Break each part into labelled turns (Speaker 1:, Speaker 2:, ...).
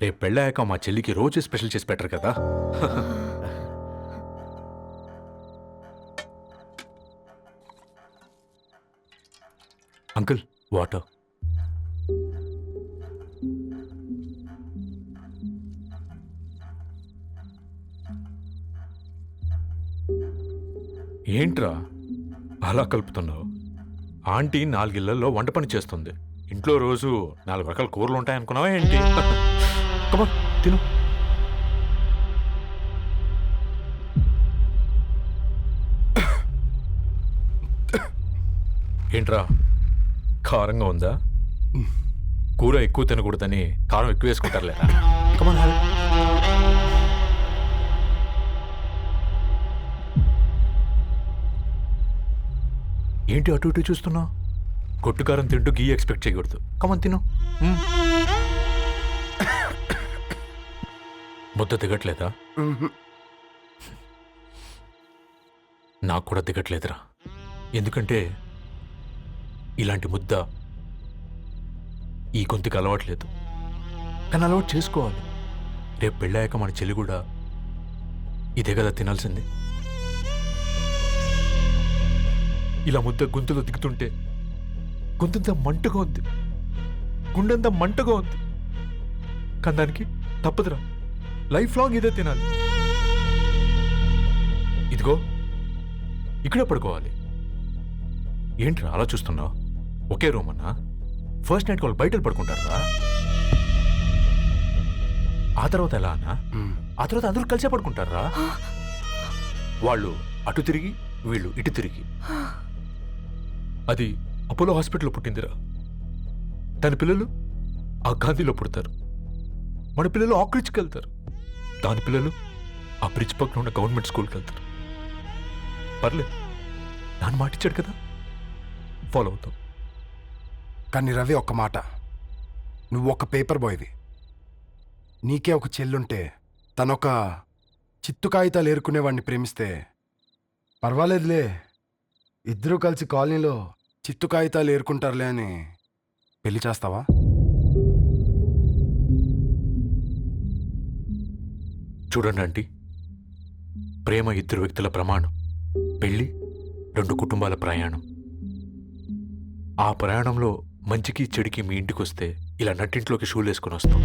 Speaker 1: రేపు పెళ్ళాక మా చెల్లికి రోజు స్పెషల్ చేసి పెట్టరు కదా. Uncle water. ఏంట్రా అలా కలుపుతున్నావు? ఆంటీ నాలుగిళ్ళలో వంట పని చేస్తుంది. ఇంట్లో రోజు నాలుగు రకాల కూరలు ఉంటాయనుకున్నావా ఏంటి? కమా తిను ఏంట్రా? కారంగా ఉందా? కూర ఎక్కువ తినకూడదని కారం ఎక్కువ వేసుకుంటారు లేదా కమాన్ ఏంటి అటు ఇటు చూస్తున్నావు? కొట్టుకారం తింటూ గీ ఎక్స్పెక్ట్ చేయకూడదు. కమన్ తిను ముద్ద దిగట్లేదా. నాకు కూడా దిగట్లేదురా. ఎందుకంటే ఇలాంటి ముద్ద ఈ గొంతుకి అలవాట్లేదు. కానీ అలవాటు చేసుకోవాలి. రేపు పెళ్ళాక మన చెల్లి కూడా ఇదే కదా తినాల్సింది. ఇలా ముద్ద గొంతులో దిగుతుంటే గొంతంతా మంటగా ఉంది. గుండెంతా మంటగా ఉంది. కానీ దానికి తప్పదురా. లైఫ్ లాంగ్ ఇదే తినాలి. ఇదిగో ఇక్కడే పడుకోవాలి. ఏంట్రా అలా చూస్తున్నావు? ఒకే రూమ్ అన్నా? ఫస్ట్ నైట్ వాళ్ళు బయట పడుకుంటారా? ఆ తర్వాత ఎలా అన్నా. ఆ తర్వాత అందరూ కలిసే పడుకుంటారా? వాళ్ళు అటు తిరిగి వీళ్ళు ఇటు తిరిగి. అది అపోలో హాస్పిటల్లో పుట్టిందిరా. తన పిల్లలు ఆ గాంధీలో పుడతారు. మన పిల్లలు ఆక్రిచ్కి వెళ్తారు. దాని పిల్లలు ఆ బ్రిడ్జ్ పక్కన ఉన్న గవర్నమెంట్ స్కూల్కి వెళ్తారు. పర్లేదు. నాన్న మాటిచ్చాడు కదా. ఫాలో అవుతాం.
Speaker 2: కానీ రవి ఒక్క మాట. నువ్వు ఒక పేపర్ బాయ్వి. నీకే ఒక చెల్లుంటే తనొక చిత్తు కాగితాలు ఏరుకునేవాడిని ప్రేమిస్తే పర్వాలేదులే. ఇద్దరూ కలిసి కాలనీలో చిత్తు కాగితాలు ఏరుకుంటారులే అని పెళ్ళి చేస్తావా?
Speaker 1: చూడండి ఆంటీ. ప్రేమ ఇద్దరు వ్యక్తుల ప్రమాణం పెళ్ళి రెండు కుటుంబాల ప్రయాణం. ఆ ప్రయాణంలో మంచికి చెడికి మీ ఇంటికి వస్తే ఇలా నట్టింట్లోకి షూలు వేసుకుని వస్తాం.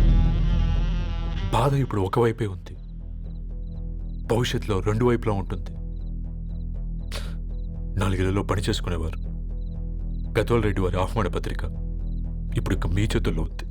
Speaker 1: బాధ ఇప్పుడు ఒకవైపే ఉంది. భవిష్యత్తులో రెండు వైపులా ఉంటుంది. నాలుగేళ్ళలో పని చేసుకునేవారు. గద్వాల్ రెడ్డి వారి ఆహ్వాన పత్రిక ఇప్పుడు ఇక మీ చేతుల్లో ఉంది.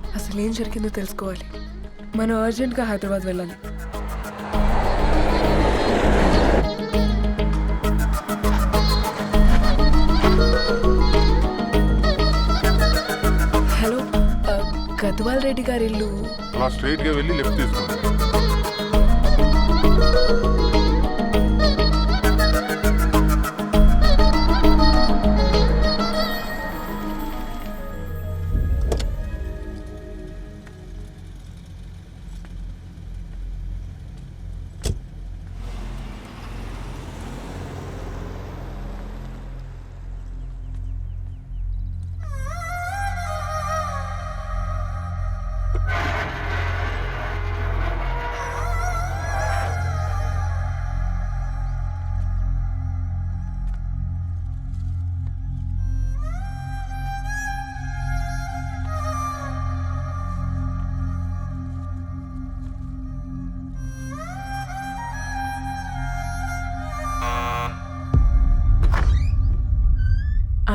Speaker 3: అసలు ఏం జరిగిందో తెలుసుకోవాలి. మనం అర్జెంట్గా హైదరాబాద్ వెళ్ళాలి. హలో గద్వాల్ రెడ్డి గారి ఇల్లు
Speaker 4: అలా వెళ్ళి లెఫ్ట్ తీసుకోండి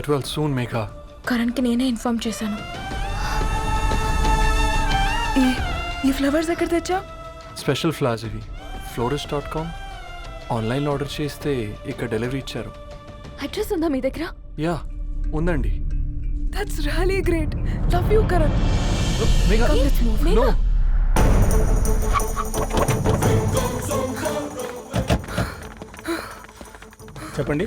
Speaker 5: గెట్ వెల్ సూన్ మేఘా
Speaker 3: కరణ్కి నేనే ఇన్ఫార్మ్ చేశాను. ఈ ఈ ఫ్లవర్స్ ఎక్కడ తెచ్చా
Speaker 5: స్పెషల్ ఫ్లాస్ ఇవి. ఫ్లోరిస్ట్ డాట్ కామ్ ఆన్లైన్లో ఆర్డర్ చేస్తే ఇక్కడ డెలివరీ ఇచ్చారు.
Speaker 6: అడ్రస్ ఉందా మీ దగ్గర?
Speaker 5: యా ఉందండి.
Speaker 3: That's really great love you Karan.
Speaker 5: Megha no
Speaker 7: చెప్పండి.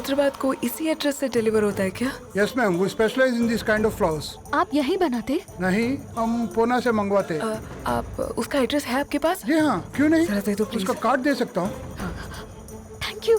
Speaker 3: हैदराबाद को इसी एड्रेस से डिलीवर होता है क्या?
Speaker 8: Yes ma'am we specialise in this kind of flowers
Speaker 6: आप यही बनाते?
Speaker 8: नहीं हम पूना से मंगवाते।
Speaker 3: आ, आप उसका एड्रेस है आपके पास?
Speaker 8: जी हाँ क्यों नहीं?
Speaker 3: जरा दे दो, प्लीज़
Speaker 8: उसका कार्ड दे सकता हूँ।
Speaker 6: थैंक यू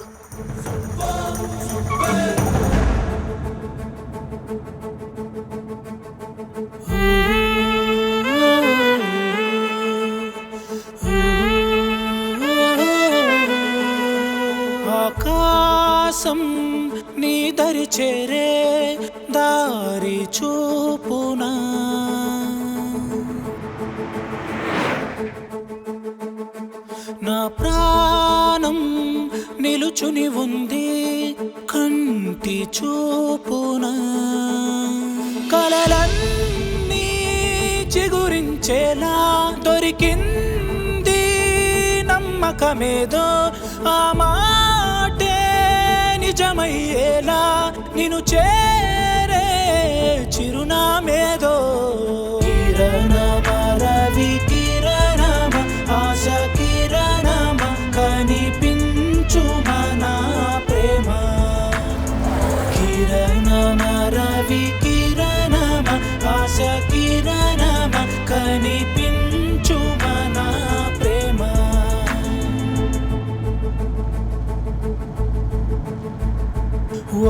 Speaker 9: చూపున కలలన్నీ చిగురించేలా దొరికింది నమ్మకమేదో ఆ మాటే నిజమయ్యేలా నిన్ను చేరే చిరునామేదో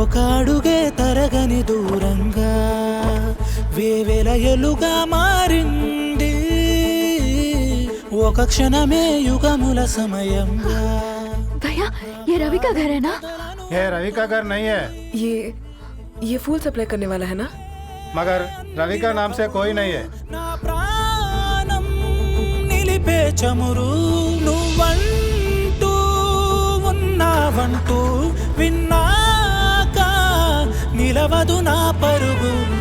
Speaker 9: ఒక అడుగే తరగని దూరంగా వేవేల ఎలుగా మారింది ఒక క్షణమే యుగముల సమయంగా
Speaker 6: भैया ये रवि का घर है ना
Speaker 7: ये रवि का घर नहीं है
Speaker 3: ये ये फूल सप्लाई करने वाला है ना
Speaker 7: मगर रवि का नाम से कोई नहीं है
Speaker 9: నా ప్రాణం నిలిపే చమురు నువ్వంటూ ఉన్నావంటూ విన్నాక నిలవదు నా పరుగు.